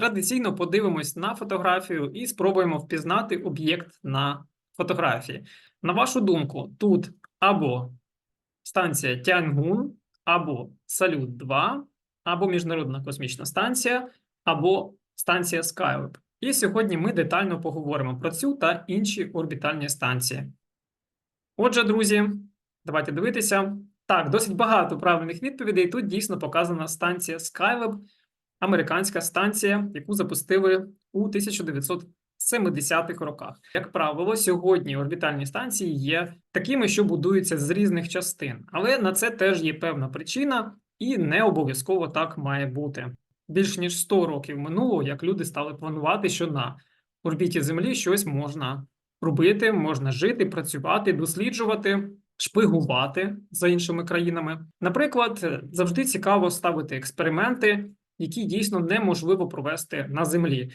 Традиційно подивимось на фотографію і спробуємо впізнати об'єкт на фотографії. На вашу думку, тут або станція Тяньгун, або Салют 2, або Міжнародна космічна станція, або станція Skylab. І сьогодні ми детально поговоримо про цю та інші орбітальні станції. Отже, друзі, давайте дивитися. Так, досить багато правильних відповідей. Тут дійсно показана станція Skylab, американська станція, яку запустили у 1970-х роках. Як правило, сьогодні орбітальні станції є такими, що будуються з різних частин, але на це теж є певна причина, і не обов'язково так має бути. Більш ніж 100 років минуло, як люди стали планувати, що на орбіті Землі щось можна робити, можна жити, працювати, досліджувати, шпигувати за іншими країнами. Наприклад, завжди цікаво ставити експерименти, які дійсно неможливо провести на Землі,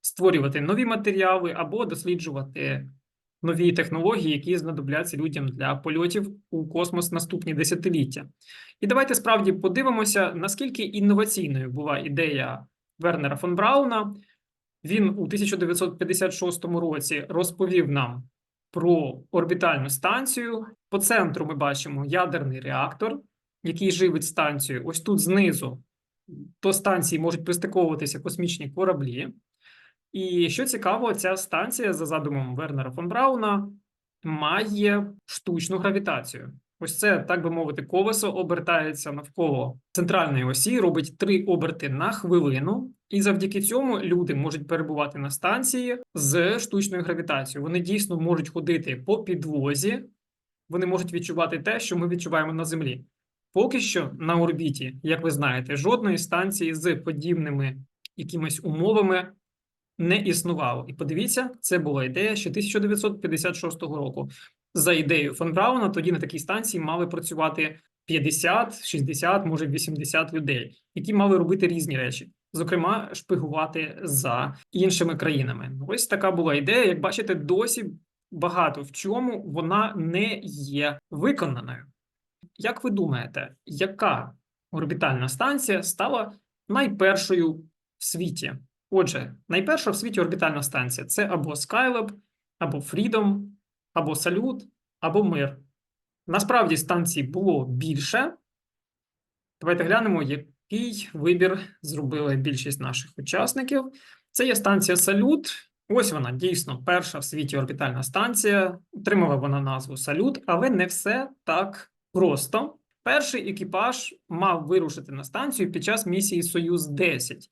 створювати нові матеріали або досліджувати нові технології, які знадобляться людям для польотів у космос наступні десятиліття. І давайте справді подивимося, наскільки інноваційною була ідея Вернера фон Брауна. Він у 1956 році розповів нам про орбітальну станцію. По центру ми бачимо ядерний реактор, який живить станцію. Ось тут знизу до станції можуть пристиковуватися космічні кораблі. І що цікаво, ця станція, за задумом Вернера фон Брауна, має штучну гравітацію. Ось це, так би мовити, колесо обертається навколо центральної осі, робить три оберти на хвилину, і завдяки цьому люди можуть перебувати на станції з штучною гравітацією. Вони дійсно можуть ходити по підлозі, вони можуть відчувати те, що ми відчуваємо на Землі. Поки що на орбіті, як ви знаєте, жодної станції з подібними якимись умовами не існувало. І подивіться, це була ідея ще 1956 року. За ідеєю фон Брауна, тоді на такій станції мали працювати 50, 60, може 80 людей, які мали робити різні речі, зокрема, шпигувати за іншими країнами. Ось така була ідея. Як бачите, досі багато в чому вона не є виконаною. Як ви думаєте, яка орбітальна станція стала найпершою в світі? Отже, найперша в світі орбітальна станція це або Skylab, або Freedom, або Салют, або Мир. Насправді станцій було більше. Давайте глянемо, який вибір зробили більшість наших учасників. Це є станція Салют. Ось вона дійсно перша в світі орбітальна станція. Отримала вона назву Салют, але не все так просто. Перший екіпаж мав вирушити на станцію під час місії Союз 10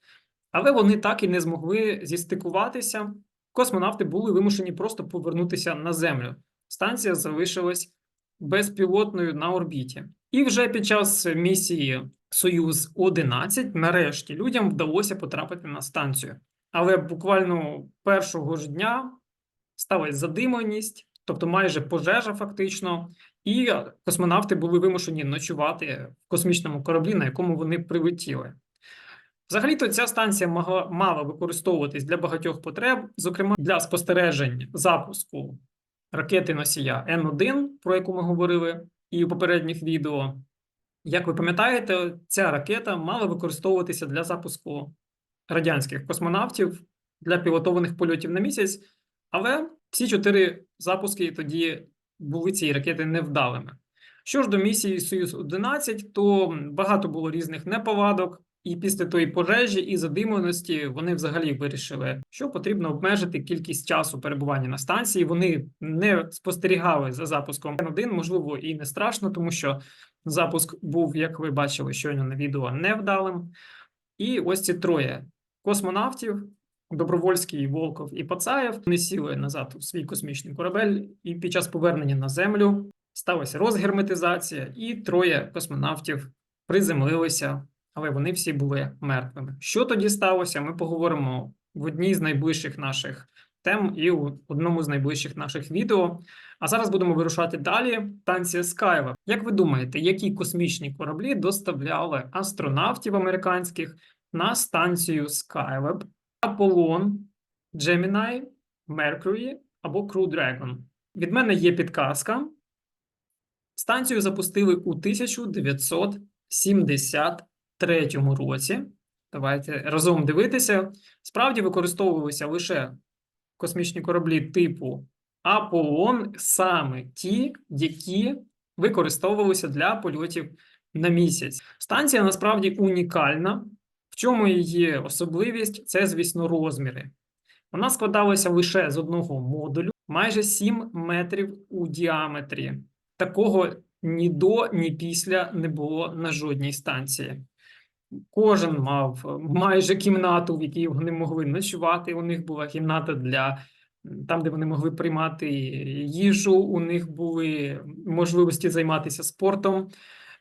але вони так і не змогли зістикуватися. Космонавти були вимушені просто повернутися на Землю. Станція залишилась безпілотною на орбіті. І вже під час місії Союз 11 нарешті людям вдалося потрапити на станцію. Але буквально першого ж дня сталася задимленість, тобто майже пожежа, фактично, і космонавти були вимушені ночувати в космічному кораблі, на якому вони прилетіли. Взагалі-то ця станція могла мала використовуватись для багатьох потреб, зокрема для спостережень запуску ракети носія Н1, про яку ми говорили і у попередніх відео. Як ви пам'ятаєте, ця ракета мала використовуватися для запуску радянських космонавтів для пілотованих польотів на місяць, але всі чотири запуски тоді були цієї ракети невдалими. Що ж до місії Союз 11 то багато було різних неповадок. І після тої пожежі і задимленості вони взагалі вирішили, що потрібно обмежити кількість часу перебування на станції. Вони не спостерігали за запуском Н1, можливо, і не страшно, тому що запуск був, як ви бачили, щойно на відео невдалим. І ось ці троє космонавтів: Добровольський, Волков і Пацаєв. Вони сіли назад у свій космічний корабель, і під час повернення на землю сталася розгерметизація, і троє космонавтів приземлилися але вони всі були мертвими. Що тоді сталося? Ми поговоримо в одній з найближчих наших тем і у одному з найближчих наших відео. А зараз будемо вирушати далі. Станція Skylab. Як ви думаєте, які космічні кораблі доставляли астронавтів американських на станцію Skylab? Apollon, Gemini, Mercury або Crew Dragon? Від мене є підказка. Станцію запустили у 1970 третьому році, Давайте разом дивитися. Справді використовувалися лише космічні кораблі типу Аполлон, саме ті, які використовувалися для польотів на місяць. Станція насправді унікальна. Чому її особливість? Це, звісно, розміри. Вона складалася лише з одного модулю, майже 7 метрів у діаметрі. Такого ні до, ні після не було на жодній станції. Кожен мав майже кімнату, в якій вони могли ночувати. У них була кімната для там, де вони могли приймати їжу. У них були можливості займатися спортом.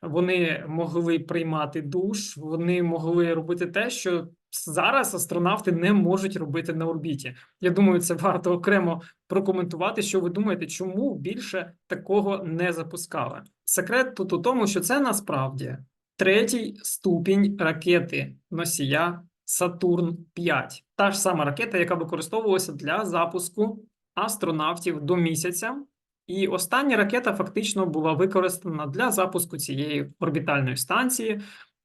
Вони могли приймати душ, вони могли робити те, що зараз астронавти не можуть робити на орбіті. Я думаю, це варто окремо прокоментувати, що ви думаєте, чому більше такого не запускали. Секрет тут у тому, що це насправді третій ступінь ракети носія Сатурн 5. Та ж сама ракета, яка використовувалася для запуску астронавтів до місяця. І остання ракета фактично була використана для запуску цієї орбітальної станції.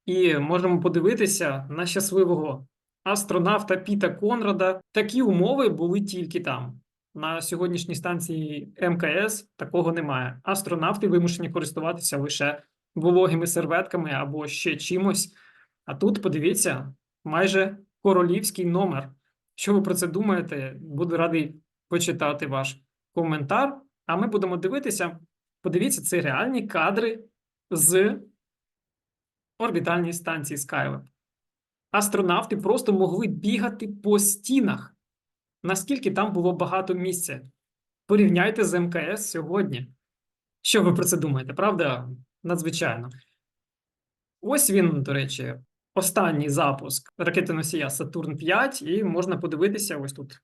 І можемо подивитися на щасливого астронавта Піта Конрада. Такі умови були тільки там. На сьогоднішній станції МКС такого немає. Астронавти вимушені користуватися лише вологими серветками або ще чимось. А тут подивіться, майже королівський номер. Що ви про це думаєте? Буду радий почитати ваш коментар. А ми будемо дивитися. Подивіться, це реальні кадри з орбітальної станції Skylab. Астронавти просто могли бігати по стінах, наскільки там було багато місця. Порівняйте з МКС сьогодні. Що ви про це думаєте? Правда? Надзвичайно. Ось він, до речі, останній запуск ракети носія Сатурн 5, і можна подивитися ось тут,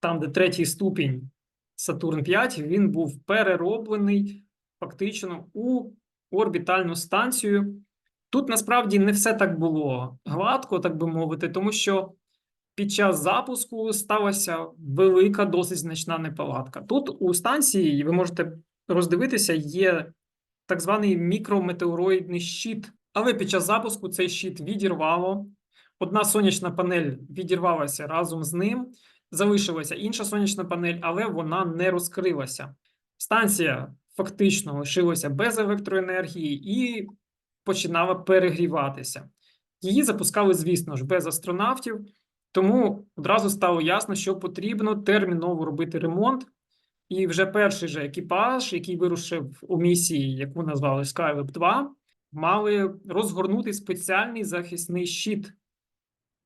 там, де третій ступінь Сатурн 5, він був перероблений фактично у орбітальну станцію. Тут насправді не все так було гладко, так би мовити, тому що під час запуску сталася велика, досить значна неполадка. Тут у станції ви можете роздивитися, є так званий мікрометеороїдний щит. Але під час запуску цей щит відірвало. Одна сонячна панель відірвалася разом з ним. Залишилася інша сонячна панель, але вона не розкрилася. Станція фактично лишилася без електроенергії і починала перегріватися. Її запускали, звісно ж, без астронавтів, тому одразу стало ясно, що потрібно терміново робити ремонт. І вже перший же екіпаж, який вирушив у місії, яку назвали Skylab 2, мали розгорнути спеціальний захисний щит.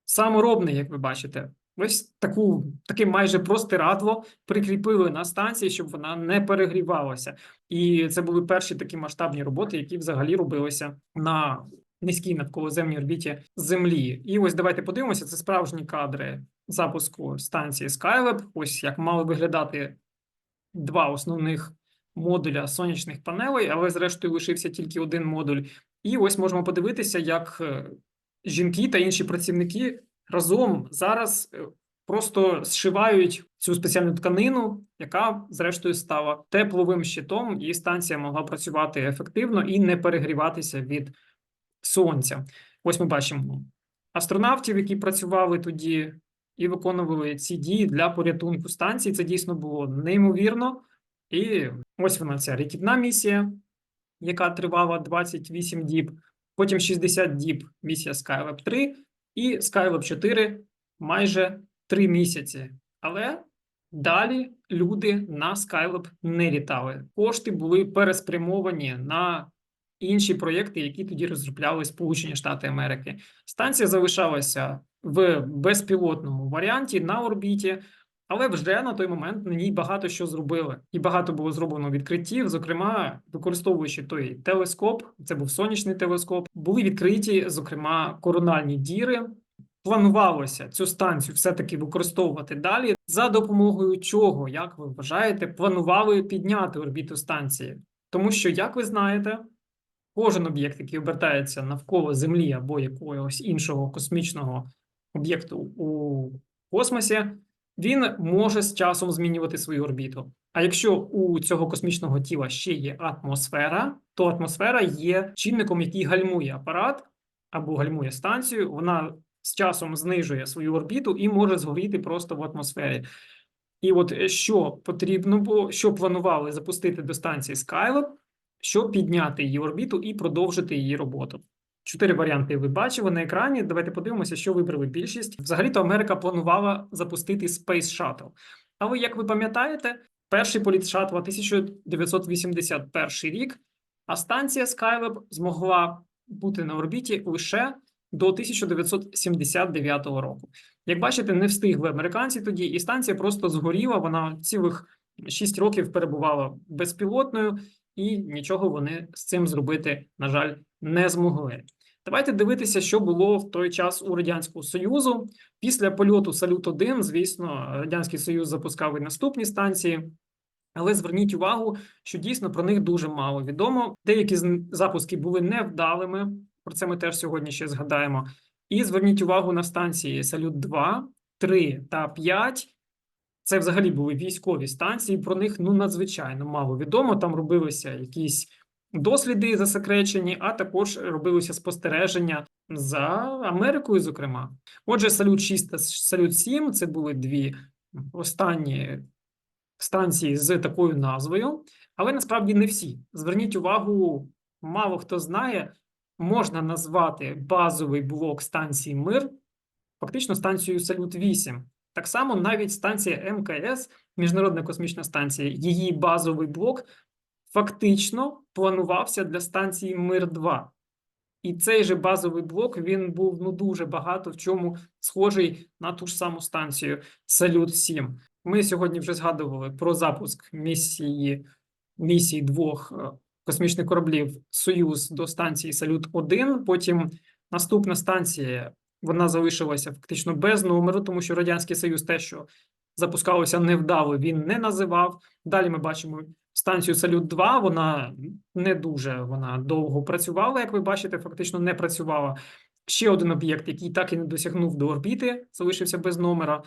Саморобний, як ви бачите. Ось таку, таке майже простирадло прикріпили на станції, щоб вона не перегрівалася. І це були перші такі масштабні роботи, які взагалі робилися на низькій навколоземній орбіті Землі. І ось давайте подивимося: це справжні кадри запуску станції Skylab. Ось як мали виглядати два основних модуля сонячних панелей, але зрештою лишився тільки один модуль. І ось можемо подивитися, як е, жінки та інші працівники разом зараз е, просто зшивають цю спеціальну тканину, яка зрештою стала тепловим щитом, і станція могла працювати ефективно і не перегріватися від сонця. Ось ми бачимо астронавтів, які працювали тоді і виконували ці дії для порятунку станції. Це дійсно було неймовірно. І ось вона ця рятівна місія, яка тривала 28 діб, потім 60 діб місія Skylab 3 і Skylab 4 майже 3 місяці. Але далі люди на Skylab не літали. Кошти були переспрямовані на інші проєкти, які тоді розробляли Сполучені Штати Америки. Станція залишалася в безпілотному варіанті на орбіті. Але вже на той момент на ній багато що зробили, і багато було зроблено відкриттів. Зокрема, використовуючи той телескоп, це був сонячний телескоп, були відкриті, зокрема, корональні діри. Планувалося цю станцію все-таки використовувати далі. За допомогою чого, як ви вважаєте, планували підняти орбіту станції, тому що, як ви знаєте, кожен об'єкт, який обертається навколо Землі або якогось іншого космічного об'єкту у космосі він може з часом змінювати свою орбіту. А якщо у цього космічного тіла ще є атмосфера, то атмосфера є чинником, який гальмує апарат або гальмує станцію. Вона з часом знижує свою орбіту і може згоріти просто в атмосфері. І от е, що потрібно було, що планували запустити до станції Skylab, щоб підняти її орбіту і продовжити її роботу. Чотири варіанти ви бачили на екрані. Давайте подивимося, що вибрали більшість. Взагалі-то Америка планувала запустити Space Shuttle. Але як ви пам'ятаєте, перший політ шаттла 1981 рік, а станція Skylab змогла бути на орбіті лише до 1979 року. Як бачите, не встигли американці тоді, і станція просто згоріла. Вона цілих 6 років перебувала безпілотною, і нічого вони з цим зробити, на жаль, не змогли. Давайте дивитися, що було в той час у Радянського Союзу. Після польоту Салют 1 звісно, Радянський Союз запускав і наступні станції. Але зверніть увагу, що дійсно про них дуже мало відомо. Деякі з запуски були невдалими. Про це ми теж сьогодні ще згадаємо. І зверніть увагу на станції Салют 2, 3 та 5. Це взагалі були військові станції. Про них ну надзвичайно мало відомо. Там робилися якісь досліди засекречені, а також робилися спостереження за Америкою, зокрема. Отже, Салют 6 та Салют 7 це були дві останні станції з такою назвою, але насправді не всі. Зверніть увагу, мало хто знає, можна назвати базовий блок станції Мир фактично станцією Салют 8. Так само навіть станція МКС, Міжнародна космічна станція, її базовий блок фактично планувався для станції Мир 2. І цей же базовий блок він був ну дуже багато в чому схожий на ту ж саму станцію Салют 7. Ми сьогодні вже згадували про запуск місії місії двох е, космічних кораблів Союз до станції Салют 1 Потім наступна станція вона залишилася фактично без номеру, тому що Радянський Союз те, що запускалося невдало, він не називав. Далі ми бачимо станцію Салют 2 Вона не дуже вона довго працювала, як ви бачите, фактично не працювала. Ще один об'єкт, який так і не досягнув до орбіти, залишився без номера.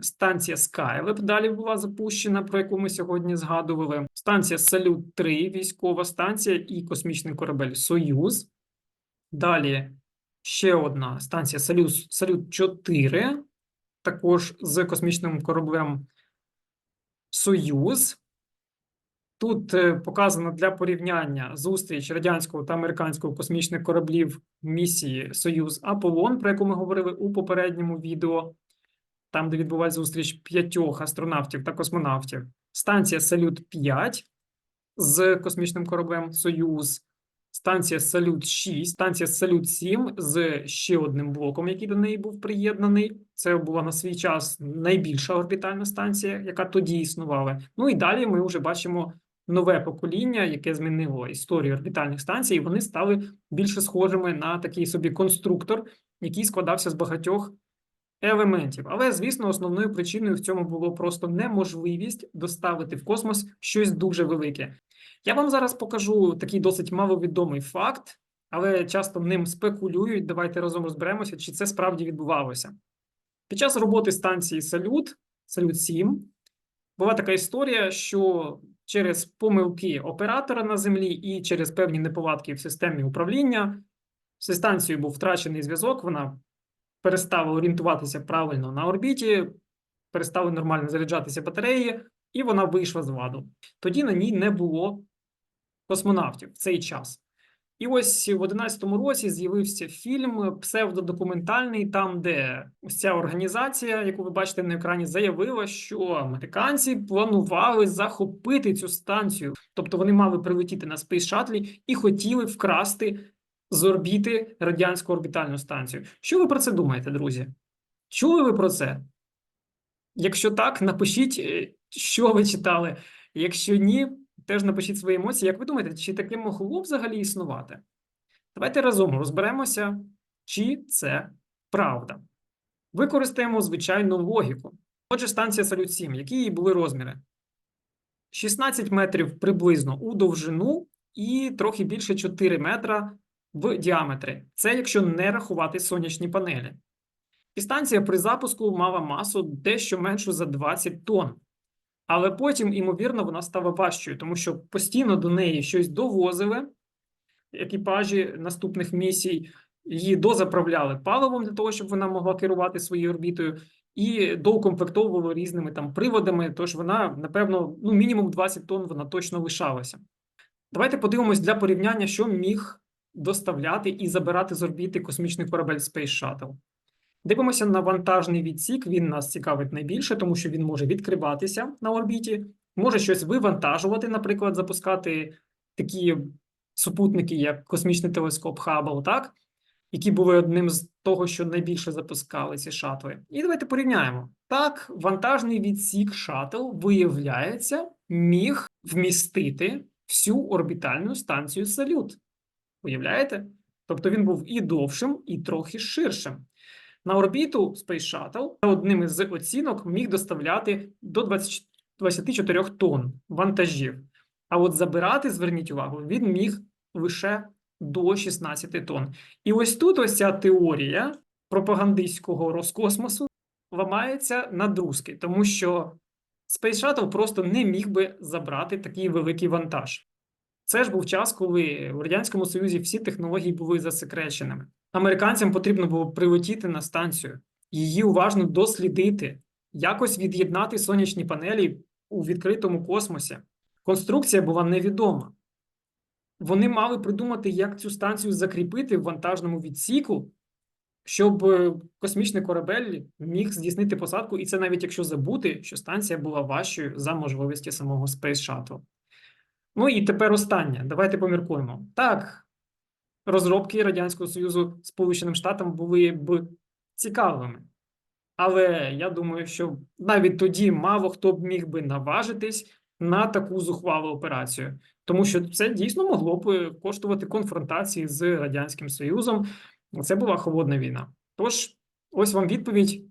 Станція Skylab далі була запущена, про яку ми сьогодні згадували. Станція Салют 3 військова станція і космічний корабель Союз. Далі ще одна станція Салют, Салют 4, також з космічним кораблем Союз. Тут е, показано для порівняння зустріч радянського та американського космічних кораблів місії Союз Аполлон, про яку ми говорили у попередньому відео, там, де відбувається зустріч п'ятьох астронавтів та космонавтів. Станція Салют 5 з космічним кораблем Союз, станція Салют 6, станція Салют 7 з ще одним блоком, який до неї був приєднаний. Це була на свій час найбільша орбітальна станція, яка тоді існувала. Ну і далі ми вже бачимо нове покоління, яке змінило історію орбітальних станцій. і Вони стали більше схожими на такий собі конструктор, який складався з багатьох елементів. Але, звісно, основною причиною в цьому було просто неможливість доставити в космос щось дуже велике. Я вам зараз покажу такий досить маловідомий факт, але часто ним спекулюють. Давайте разом розберемося, чи це справді відбувалося. Під час роботи станції Салют, Салют 7, була така історія, що через помилки оператора на землі і через певні неполадки в системі управління зі станцією був втрачений зв'язок. Вона перестала орієнтуватися правильно на орбіті, перестали нормально заряджатися батареї, і вона вийшла з ладу. Тоді на ній не було космонавтів в цей час. І ось в 11-му році з'явився фільм псевдодокументальний, там, де ось ця організація, яку ви бачите на екрані, заявила, що американці планували захопити цю станцію. Тобто вони мали прилетіти на Space Shuttle і хотіли вкрасти з орбіти радянську орбітальну станцію. Що ви про це думаєте, друзі? Чули ви про це? Якщо так, напишіть, е, що ви читали. Якщо ні, теж напишіть свої емоції. Як ви думаєте, чи таке могло взагалі існувати? Давайте разом розберемося, чи це правда. Використаємо звичайну логіку. Отже, станція Салют 7, які її були розміри? 16 метрів приблизно у довжину і трохи більше 4 метра в діаметрі. Це якщо не рахувати сонячні панелі. І станція при запуску мала масу дещо меншу за 20 тонн. Але потім, ймовірно, вона стала важчою, тому що постійно до неї щось довозили екіпажі наступних місій, її дозаправляли паливом для того, щоб вона могла керувати своєю орбітою, і доукомплектовували різними там приводами. Тож вона, напевно, ну мінімум 20 тонн вона точно лишалася. Давайте подивимось для порівняння, що міг доставляти і забирати з орбіти космічний корабель Space Shuttle. Дивимося на вантажний відсік. Він нас цікавить найбільше, тому що він може відкриватися на орбіті, може щось вивантажувати, наприклад, запускати такі супутники, як космічний телескоп Хаббл, так? які були одним з того, що найбільше запускали ці шатли. І давайте порівняємо. Так, вантажний відсік шатл, виявляється, міг вмістити всю орбітальну станцію салют. Уявляєте? Тобто він був і довшим, і трохи ширшим. На орбіту Space Shuttle одним із оцінок міг доставляти до 20 24 тонн вантажів. А от забирати, зверніть увагу, він міг лише до 16 тонн. І ось тут ось ця теорія пропагандистського Роскосмосу ламається на друзки, тому що Space Shuttle просто не міг би забрати такий великий вантаж. Це ж був час, коли в Радянському Союзі всі технології були засекреченими. Американцям потрібно було прилетіти на станцію, її уважно дослідити, якось від'єднати сонячні панелі у відкритому космосі. Конструкція була невідома. Вони мали придумати, як цю станцію закріпити в вантажному відсіку, щоб е, космічний корабель міг здійснити посадку, і це навіть якщо забути, що станція була важчою за можливості самого Space Shuttle. Ну і тепер останнє. Давайте поміркуємо. Так, розробки Радянського Союзу Сполученим Штатам були б цікавими. Але я думаю, що навіть тоді мало хто б міг би наважитись на таку зухвалу операцію, тому що це дійсно могло б коштувати конфронтації з Радянським Союзом. Це була холодна війна. Тож, ось вам відповідь.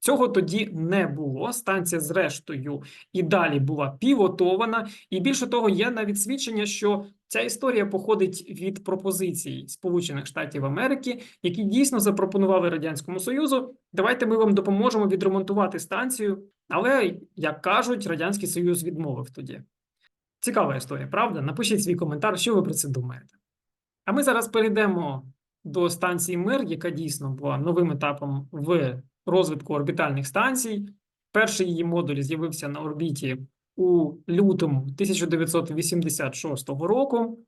Цього тоді не було. Станція, зрештою, і далі була пілотована. І більше того, є навіть свідчення, що ця історія походить від пропозицій Сполучених Штатів Америки, які дійсно запропонували Радянському Союзу. Давайте ми вам допоможемо відремонтувати станцію. Але, як кажуть, Радянський Союз відмовив тоді. Цікава історія, правда? Напишіть свій коментар, що ви про це думаєте. А ми зараз перейдемо до станції Мир, яка дійсно була новим етапом в розвитку орбітальних станцій. Перший її модуль з'явився на орбіті у лютому 1986 року.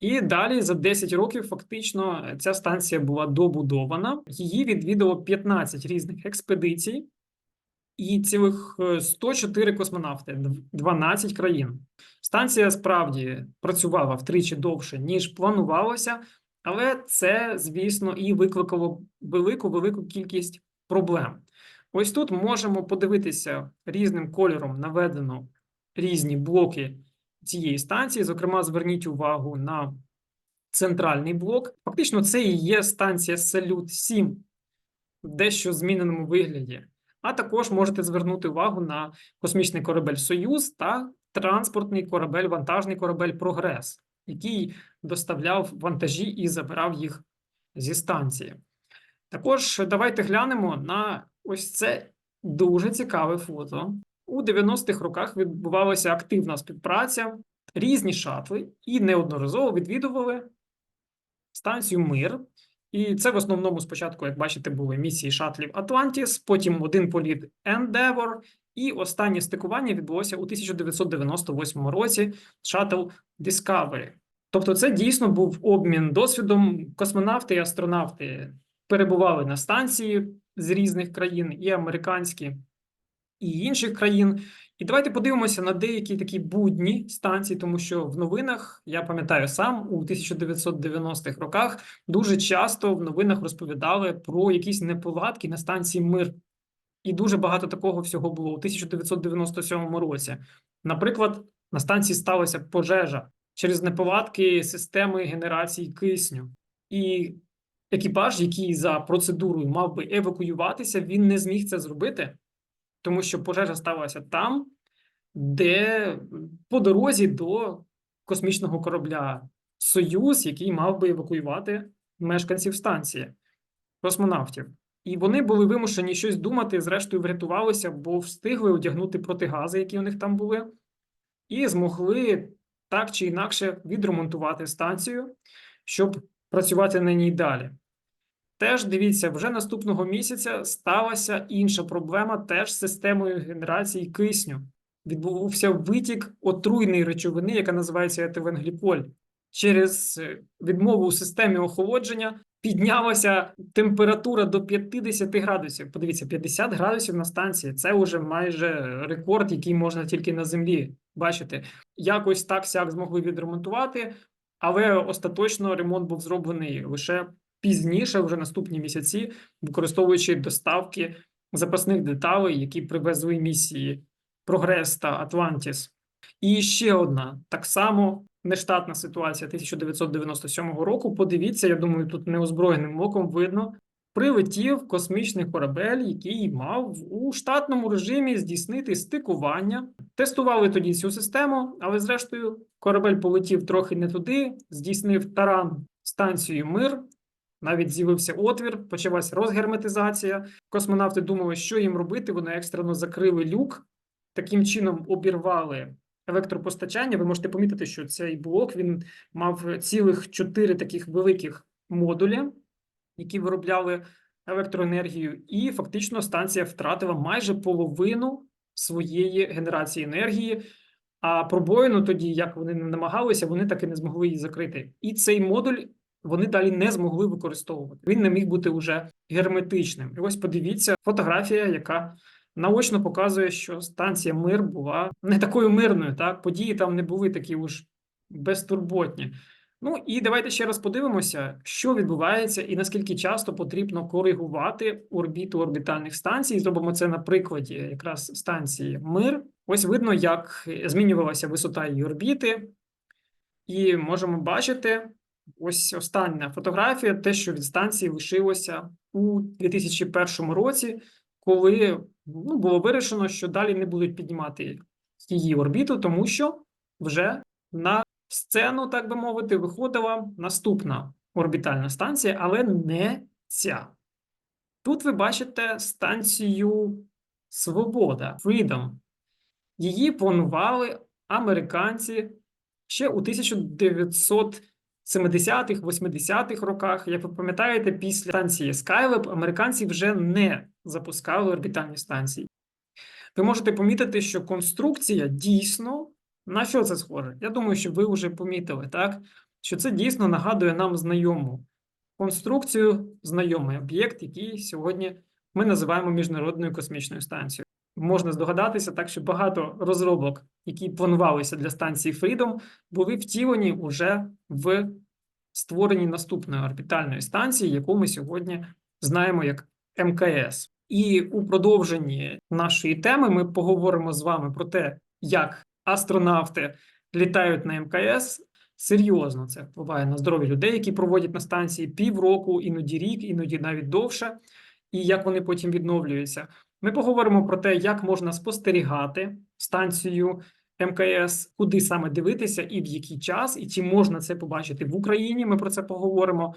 І далі за 10 років фактично ця станція була добудована. Її відвідало 15 різних експедицій і цілих е, 104 космонавти, дв- 12 країн. Станція справді працювала втричі довше, ніж планувалося, але це, звісно, і викликало велику велику кількість проблем. Ось тут можемо подивитися різним кольором наведено різні блоки цієї станції. Зокрема, зверніть увагу на центральний блок. Фактично, це і є станція Салют 7 в дещо зміненому вигляді. А також можете звернути увагу на космічний корабель Союз та транспортний корабель, вантажний корабель Прогрес, який доставляв вантажі і забирав їх зі станції. Також давайте глянемо на ось це дуже цікаве фото. У 90-х роках відбувалася активна співпраця, різні шатли і неодноразово відвідували станцію Мир. І це в основному спочатку, як бачите, були місії шатлів Атлантіс, потім один політ Endeavour, і останнє стикування відбулося у 1998 році шатл Discovery. Тобто, це дійсно був обмін досвідом. Космонавти і астронавти перебували на станції з різних країн, і американські, і інших країн. І давайте подивимося на деякі такі будні станції, тому що в новинах я пам'ятаю сам у 1990-х роках дуже часто в новинах розповідали про якісь неполадки на станції Мир. І дуже багато такого всього було у 1997 році. Наприклад, на станції сталася пожежа через неполадки системи генерації кисню. І екіпаж, який за процедурою мав би евакуюватися, він не зміг це зробити, тому що пожежа сталася там, де по дорозі до космічного корабля Союз, який мав би евакуювати мешканців станції, космонавтів. І вони були вимушені щось думати, зрештою врятувалися, бо встигли одягнути протигази, які у них там були, і змогли так чи інакше відремонтувати станцію, щоб працювати на ній далі. Теж дивіться, вже наступного місяця сталася інша проблема теж з системою генерації кисню. Відбувався витік отруйної речовини, яка називається етиленгліколь. Через е, відмову у системі охолодження піднялася температура до 50 градусів. Подивіться, 50 градусів на станції це вже майже рекорд, який можна тільки на землі бачити. Якось так сяк змогли відремонтувати, але остаточно ремонт був зроблений лише пізніше, вже наступні місяці, використовуючи доставки запасних деталей, які привезли місії Прогрес та Атлантіс. І ще одна так само нештатна ситуація 1997 року. Подивіться, я думаю, тут неозброєним оком видно. Прилетів космічний корабель, який мав у штатному режимі здійснити стикування. Тестували тоді цю систему, але зрештою корабель полетів трохи не туди, здійснив таран станцію Мир. Навіть з'явився отвір, почалась розгерметизація. Космонавти думали, що їм робити. Вони екстрено закрили люк, таким чином обірвали електропостачання. Ви можете помітити, що цей блок він мав цілих чотири таких великих модуля, які виробляли електроенергію, і фактично станція втратила майже половину своєї генерації енергії. А пробоїну тоді, як вони не намагалися, вони так і не змогли її закрити. І цей модуль вони далі не змогли використовувати. Він не міг бути уже герметичним. І ось подивіться фотографія, яка наочно показує, що станція мир була не такою мирною. Так, події там не були такі уж безтурботні. Ну і давайте ще раз подивимося, що відбувається і наскільки часто потрібно коригувати орбіту орбітальних станцій. Зробимо це на прикладі якраз станції Мир. Ось видно, як змінювалася висота її орбіти, і можемо бачити ось остання фотографія, те, що від станції лишилося у 2001 році, коли ну, було вирішено, що далі не будуть піднімати її орбіту, тому що вже на сцену, так би мовити, виходила наступна орбітальна станція, але не ця. Тут ви бачите станцію Свобода Freedom. Її планували американці ще у 1970-х, 80-х роках. Як ви пам'ятаєте, після станції Skylab американці вже не запускали орбітальні станції. Ви можете помітити, що конструкція дійсно на що це схоже? Я думаю, що ви вже помітили, так? Що це дійсно нагадує нам знайому конструкцію, знайомий об'єкт, який сьогодні ми називаємо Міжнародною космічною станцією. Можна здогадатися, так що багато розробок, які планувалися для станції Freedom, були втілені уже в створенні наступної орбітальної станції, яку ми сьогодні знаємо як МКС. І у продовженні нашої теми ми поговоримо з вами про те, як астронавти літають на МКС. Серйозно це впливає на здоров'я людей, які проводять на станції півроку, іноді рік, іноді навіть довше, і як вони потім відновлюються. Ми поговоримо про те, як можна спостерігати станцію МКС, куди саме дивитися і в який час, і чи можна це побачити в Україні. Ми про це поговоримо.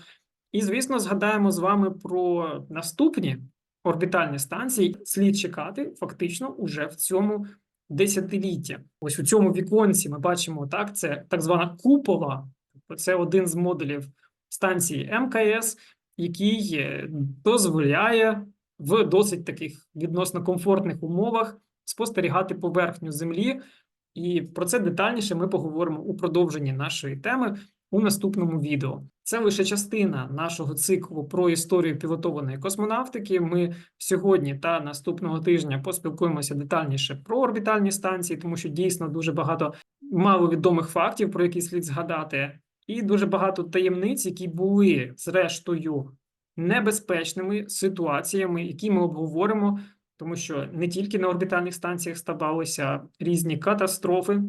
І, звісно, згадаємо з вами про наступні орбітальні станції. Слід чекати фактично уже в цьому десятиліття. Ось у цьому віконці ми бачимо так, це так звана купола. Тобто це один з модулів станції МКС, який е, дозволяє в досить таких відносно комфортних умовах спостерігати поверхню Землі. І про це детальніше ми поговоримо у продовженні нашої теми у наступному відео. Це лише частина нашого циклу про історію пілотованої космонавтики. Ми сьогодні та наступного тижня поспілкуємося детальніше про орбітальні станції, тому що дійсно дуже багато маловідомих фактів, про які слід згадати, і дуже багато таємниць, які були зрештою небезпечними ситуаціями, які ми обговоримо, тому що не тільки на орбітальних станціях ставалися різні катастрофи,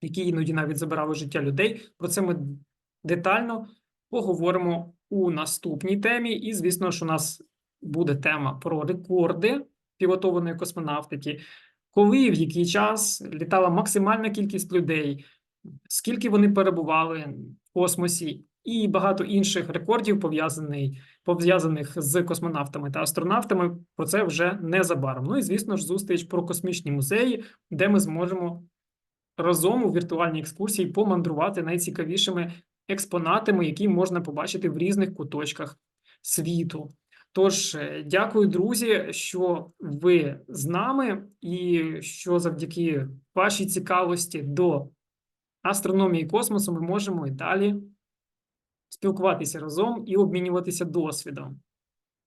які іноді навіть забирали життя людей. Про це ми детально поговоримо у наступній темі. І, звісно ж, у нас буде тема про рекорди пілотованої космонавтики, коли в який час літала максимальна кількість людей, скільки вони перебували в космосі, і багато інших рекордів пов'язаний пов'язаних з космонавтами та астронавтами. Про це вже незабаром. Ну і звісно ж, зустріч про космічні музеї, де ми зможемо разом у віртуальній екскурсії помандрувати найцікавішими експонатами, які можна побачити в різних куточках світу. Тож, е, дякую, друзі, що ви з нами, і що завдяки вашій цікавості до астрономії космосу ми можемо і далі спілкуватися разом і обмінюватися досвідом.